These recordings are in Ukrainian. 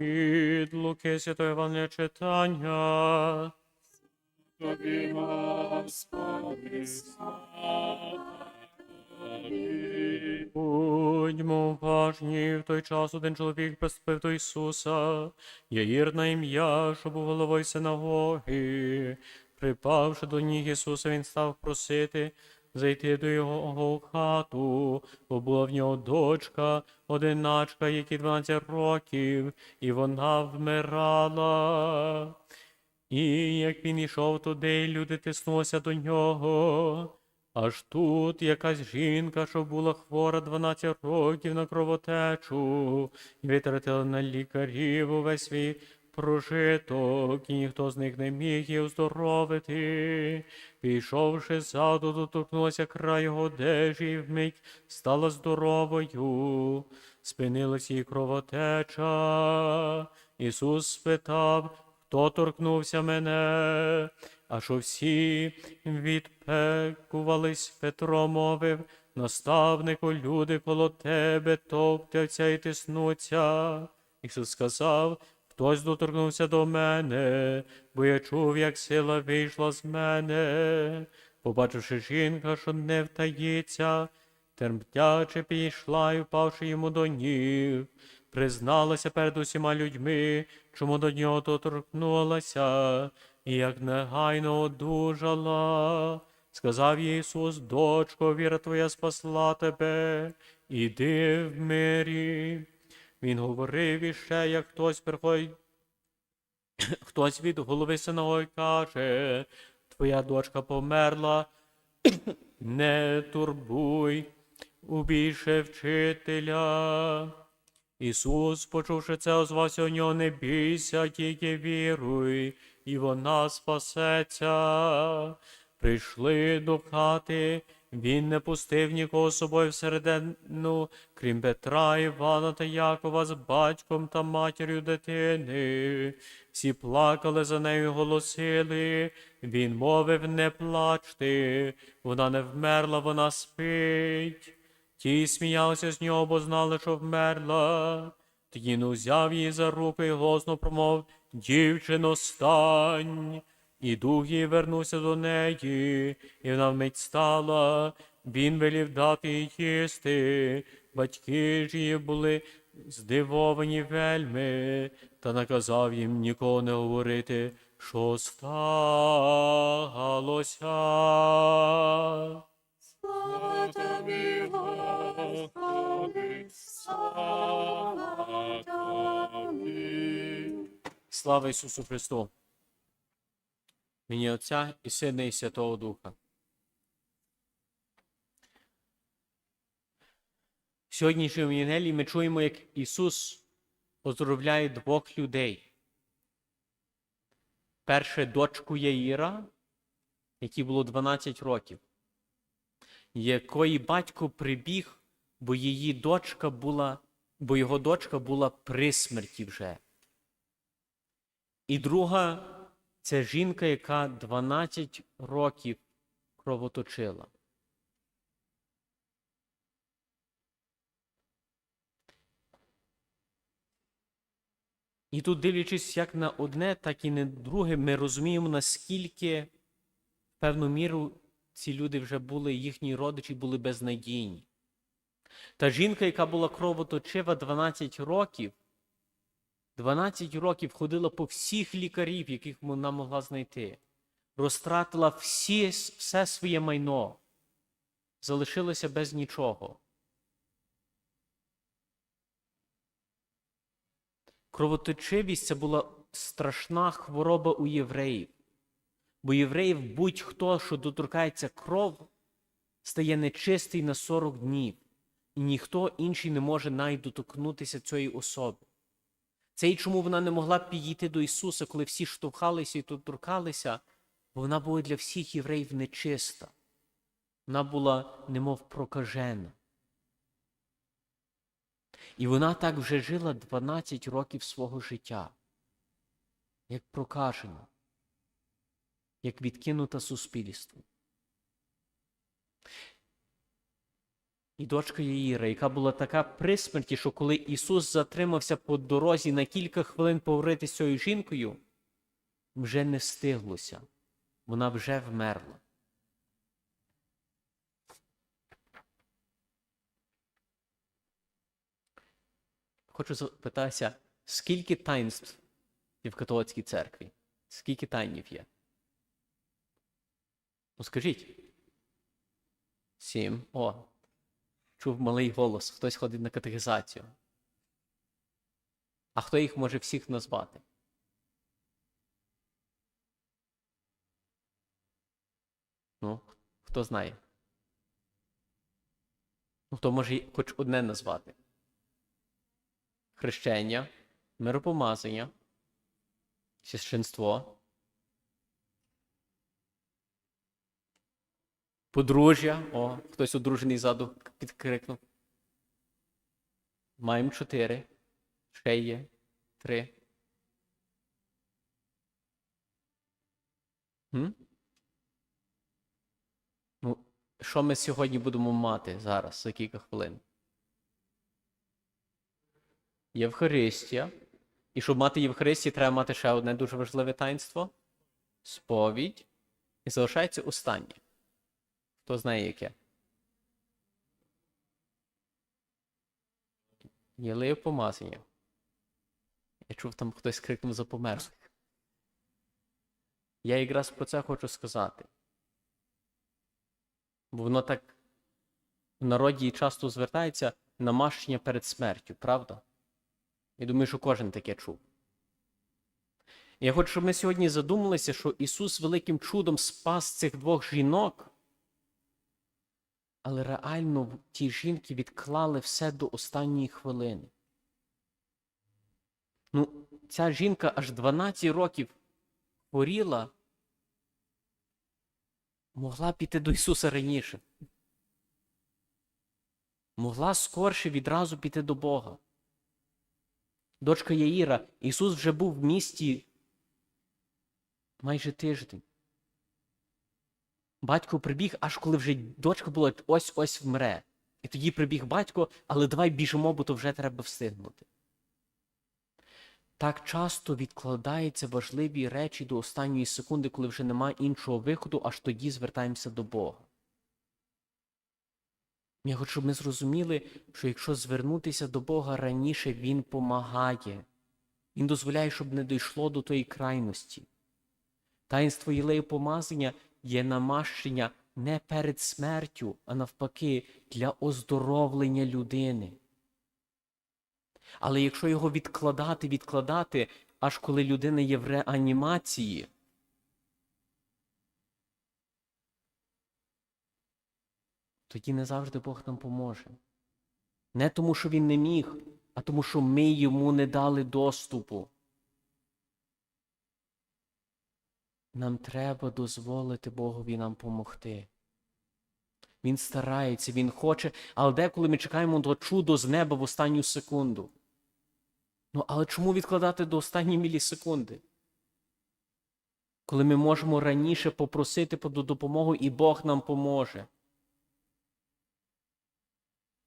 Від Луки Святого Івана читання. Тобі, Господи, Будьмо уважні, в той час один чоловік приступив до Ісуса, Яїр на ім'я, що був головою синагоги. Припавши до ніг Ісуса, він став просити зайти до його хату, бо була в нього дочка, одиначка, якій 12 років, і вона вмирала. І як він йшов туди, люди тиснулися до нього. Аж тут якась жінка, що була хвора 12 років на кровотечу, і витратила на лікарів увесь свій прожиток, і ніхто з них не міг її оздоровити. Пішовши ззаду, доторкнулася край його одежі, і вмить стала здоровою. Спинилась її кровотеча. Ісус спитав, хто торкнувся мене? А що всі відпекувались, Петро мовив, наставнику, люди коло тебе топтяться і тиснуться. Ісус сказав, хтось доторкнувся до мене, бо я чув, як сила вийшла з мене. Побачивши жінка, що не втаїться, термтяче підійшла і впавши йому до ніг, призналася перед усіма людьми, чому до нього доторкнулася, і як негайно одужала. Сказав їй Ісус, дочко, віра твоя спасла тебе, іди в мирі. Він говорив іще, як хтось приходить, хтось від голови синової каже, твоя дочка померла, не турбуй, убійше вчителя. Ісус, почувши це, озвався у нього, не бійся, тільки віруй, і вона спасеться. Прийшли до хати, він не пустив нікого з собою всередину, крім Петра, Івана та Якова з батьком та матір'ю дитини. Всі плакали за нею, голосили. Він мовив, не плачте, вона не вмерла, вона спить. Ті сміялися з нього, бо знали, що вмерла. Він узяв її за руки і голосно промов Дівчино, стань. І дух її вернувся до неї, і вона вмить стала. Він велів дати їй їсти. Батьки ж її були здивовані вельми, та наказав їм нікого не говорити, що сталося. Слава тобі, Господи, слава тобі. Слава Ісусу Христу! Ім'я Отця і Сина, і Святого Духа. В сьогоднішньому Євангелії ми чуємо, як Ісус поздоровляє двох людей. Перше дочку Яїра, якій було 12 років, якої батько прибіг, бо її дочка була, бо його дочка була при смерті вже. І друга це жінка, яка 12 років кровоточила. І тут, дивлячись як на одне, так і на друге, ми розуміємо, наскільки в певну міру ці люди вже були, їхні родичі були безнадійні. Та жінка, яка була кровоточива 12 років, 12 років ходила по всіх лікарів, яких вона могла знайти, розтратила всі, все своє майно, залишилася без нічого. Кровоточивість це була страшна хвороба у євреїв. Бо євреїв будь-хто, що доторкається кров, стає нечистий на 40 днів, і ніхто інший не може навіть доторкнутися цієї особи. Це і чому вона не могла підійти до Ісуса, коли всі штовхалися і доторкалися, бо вона була для всіх євреїв нечиста. Вона була немов прокажена. І вона так вже жила 12 років свого життя, як прокажена, як відкинута суспільством. І дочка Яїра, яка була така при смерті, що коли Ісус затримався по дорозі на кілька хвилин поговорити з цією жінкою, вже не стиглося. Вона вже вмерла. Хочу запитатися, скільки таїнств є в католицькій церкві? Скільки тайнів є? Ну скажіть. Сім. О. Чув малий голос. Хтось ходить на катехізацію. А хто їх може всіх назвати? Ну, хто знає? Ну, хто може хоч одне назвати? Хрещення, миропомазання, священство, подружжя. О, хтось одружений ззаду підкрикнув. Маємо чотири. Ще є три. М? Ну, що ми сьогодні будемо мати зараз за кілька хвилин? Євхаристія. І щоб мати Євхаристію, треба мати ще одне дуже важливе таїнство. Сповідь. І залишається останнє. Хто знає яке? Єлеє помазання. Я чув, там хтось крикнув за померлих. Я якраз про це хочу сказати. Бо воно так в народі часто звертається намащення перед смертю, правда? Я думаю, що кожен таке чув. Я хочу, щоб ми сьогодні задумалися, що Ісус великим чудом спас цих двох жінок, але реально ті жінки відклали все до останньої хвилини. Ну, ця жінка аж 12 років хворіла, могла піти до Ісуса раніше. Могла скорше відразу піти до Бога. Дочка Яїра, Ісус вже був в місті майже тиждень. Батько прибіг, аж коли вже дочка була ось-ось вмре. І тоді прибіг батько, але давай біжимо, бо то вже треба встигнути. Так часто відкладаються важливі речі до останньої секунди, коли вже немає іншого виходу, аж тоді звертаємося до Бога. Я хочу, щоб ми зрозуміли, що якщо звернутися до Бога раніше, Він помагає. Він дозволяє, щоб не дійшло до тої крайності. Таїнство Єлею помазання є намащення не перед смертю, а навпаки, для оздоровлення людини. Але якщо його відкладати, відкладати, аж коли людина є в реанімації, тоді не завжди Бог нам поможе. Не тому, що він не міг, а тому, що ми йому не дали доступу. Нам треба дозволити Богові нам помогти. Він старається, він хоче, але деколи ми чекаємо до чудо з неба в останню секунду. Ну, але чому відкладати до останньої мілісекунди? Коли ми можемо раніше попросити про допомогу, і Бог нам поможе.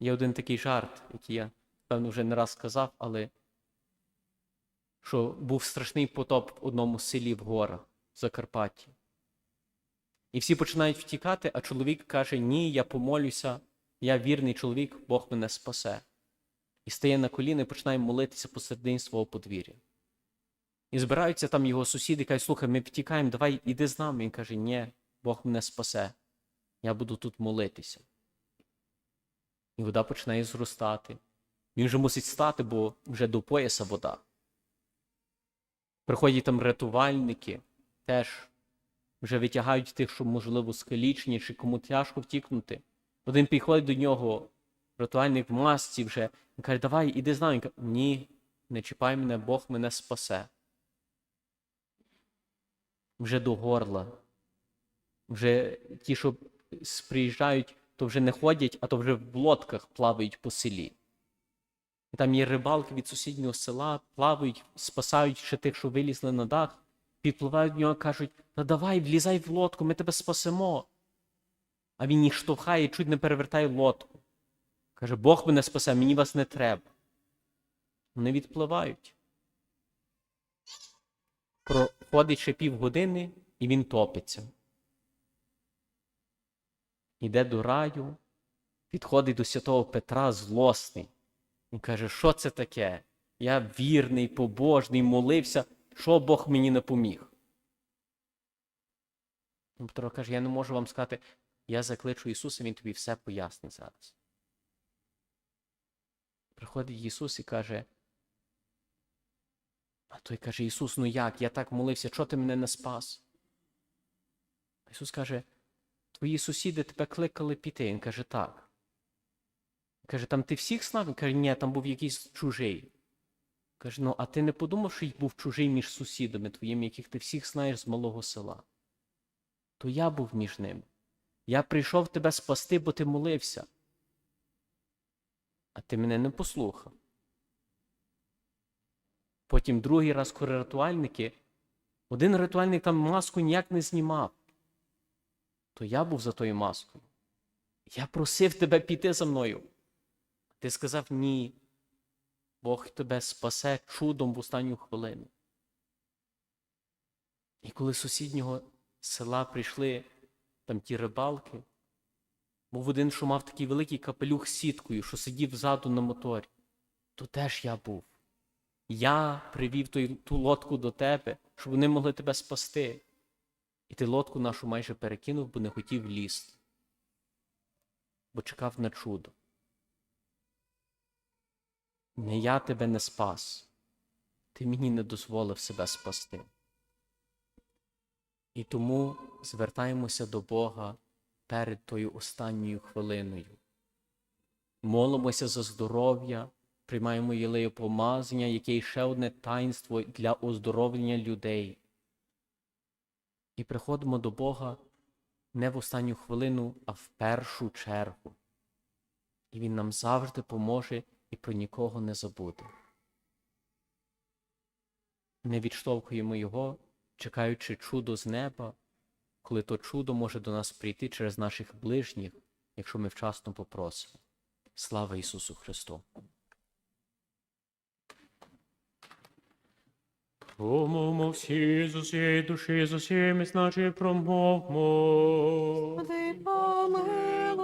Є один такий жарт, який я, певно, вже не раз сказав, але що був страшний потоп в одному селі в горах в Закарпатті. І всі починають втікати, а чоловік каже: Ні, я помолюся, я вірний чоловік, Бог мене спасе. І стає на коліна і починає молитися посередині свого подвір'я. І збираються там його сусіди кажуть, слухай, ми втікаємо, давай іди з нами. Він каже, ні, Бог мене спасе. Я буду тут молитися. І вода починає зростати. Він вже мусить стати, бо вже до пояса вода. Приходять там рятувальники, теж вже витягають тих, що, можливо, скалічені, чи кому тяжко втікнути. Один підходить до нього, рятувальник в масці вже, він каже, давай, іди з нами. Ні, не чіпай мене, Бог мене спасе. Вже до горла. Вже ті, що приїжджають, то вже не ходять, а то вже в лодках плавають по селі. І там є рибалки від сусіднього села, плавають, спасають ще тих, що вилізли на дах, підпливають до нього, кажуть, та давай, влізай в лодку, ми тебе спасемо. А він їх штовхає, чуть не перевертає лодку. Каже, Бог мене спасе, мені вас не треба. Вони відпливають. Проходить ще півгодини, і він топиться. Іде до раю, підходить до святого Петра злосний. Він каже, що це таке? Я вірний, побожний, молився, що Бог мені не поміг. Петро каже, я не можу вам сказати, я закличу Ісуса, Він тобі все пояснить зараз. Приходить Ісус і каже, а той каже, Ісус, ну як? Я так молився, чого ти мене не спас? Ісус каже, твої сусіди тебе кликали піти. Він каже, так. Каже, там ти всіх знав? Він каже, ні, там був якийсь чужий. Каже, ну, а ти не подумав, що їх був чужий між сусідами твоїми, яких ти всіх знаєш з малого села? То я був між ними. Я прийшов тебе спасти, бо ти молився. А ти мене не послухав. Потім другий раз, коли ритуальники, один ритуальник там маску ніяк не знімав. То я був за тою маскою. Я просив тебе піти за мною. Ти сказав ні. Бог тебе спасе чудом в останню хвилину. І коли з сусіднього села прийшли там ті рибалки, був один, що мав такий великий капелюх з сіткою, що сидів ззаду на моторі, то теж я був. Я привів той, ту лодку до тебе, щоб вони могли тебе спасти. І ти лодку нашу майже перекинув, бо не хотів лізти, бо чекав на чудо. Не я тебе не спас, ти мені не дозволив себе спасти. І тому звертаємося до Бога перед тою останньою хвилиною. Молимося за здоров'я, приймаємо єлею помазання, яке є ще одне таїнство для оздоровлення людей. І приходимо до Бога не в останню хвилину, а в першу чергу. І Він нам завжди поможе і про нікого не забуде. Не відштовхуємо Його, чекаючи чудо з неба, коли то чудо може до нас прийти через наших ближніх, якщо ми вчасно попросимо. Слава Ісусу Христу! Промовмо всі з усієї душі, з усіми значить промовмо. Господи, помилуй.